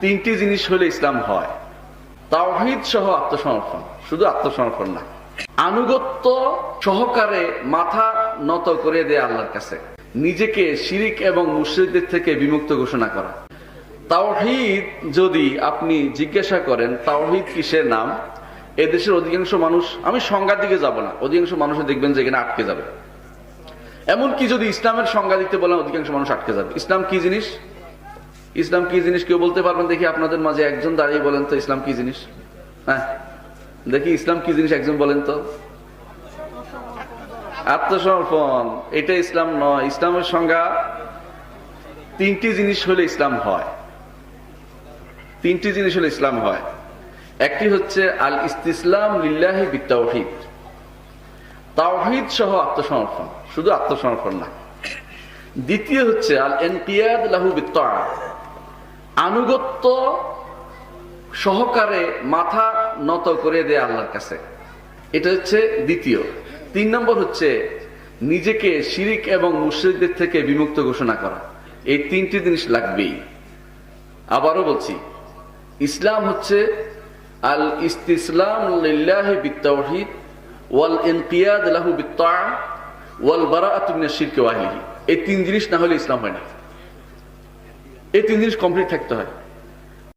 তিনটি জিনিস হলে ইসলাম হয়। তাওহিদ সহ আত্মসমর্পণ। শুধু আত্মসমর্পণ না। আনুগত্য সহকারে মাথা নত করে দেয় আল্লাহর কাছে। নিজেকে শিরিক এবং মুশ্রিকদের থেকে বিমুক্ত ঘোষণা করা। তাওহিদ যদি আপনি জিজ্ঞাসা করেন, তাওহিদ কিসের নাম? এদেশের অধিকাংশ মানুষ, আমি সংজ্ঞার দিকে যাব না। অধিকাংশ মানুষ দেখবেন যে এখানে আটকে যাবে। এমনকি যদি ইসলামের সংজ্ঞা দিতে বলেন, অধিকাংশ মানুষ আটকে যাবে। ইসলাম কি জিনিস? ইসলাম কি জিনিস কেউ বলতে পারবেন? দেখি আপনাদের মাঝে একজন দাঁড়িয়ে বলেন তো ইসলাম কি জিনিস? হ্যাঁ? দেখি ইসলাম কি জিনিস একজন বলেন তো। আত্মসমর্পণ, এটা ইসলাম নয়। ইসলামের সংজ্ঞা তিনটি জিনিস হলে ইসলাম হয়। তিনটি জিনিস হলে ইসলাম হয়। একটি হচ্ছে আল ইস্তিসলাম লিল্লাহি বিত্তাওহিদ। তাওহিদ সহ আত্মসমর্পণ, শুধু আত্মসমর্পণ না। দ্বিতীয় হচ্ছে আল এনকিয়াদ লাহু বিত্তা আনুগত্য সহকারে মাথা নত করে দেয় আল্লাহর কাছে। এটা হচ্ছে দ্বিতীয়। তিন নম্বর হচ্ছে নিজেকে শিরিক এবং মুশ্রিকদের থেকে বিমুক্ত ঘোষণা করা। এই তিনটি জিনিস লাগবেই। আবারও বলছি, ইসলাম হচ্ছে আল বিত্তাওহিদ ওয়াল ইনকিয়াদ লাহু বিত্তা ওয়াল বারাআতু মিনাশ শিরকি ওয়া আহলিহি। এই তিন জিনিস না হলে ইসলাম হয় না। এই তিন জিনিস কমপ্লিট থাকতে হয়।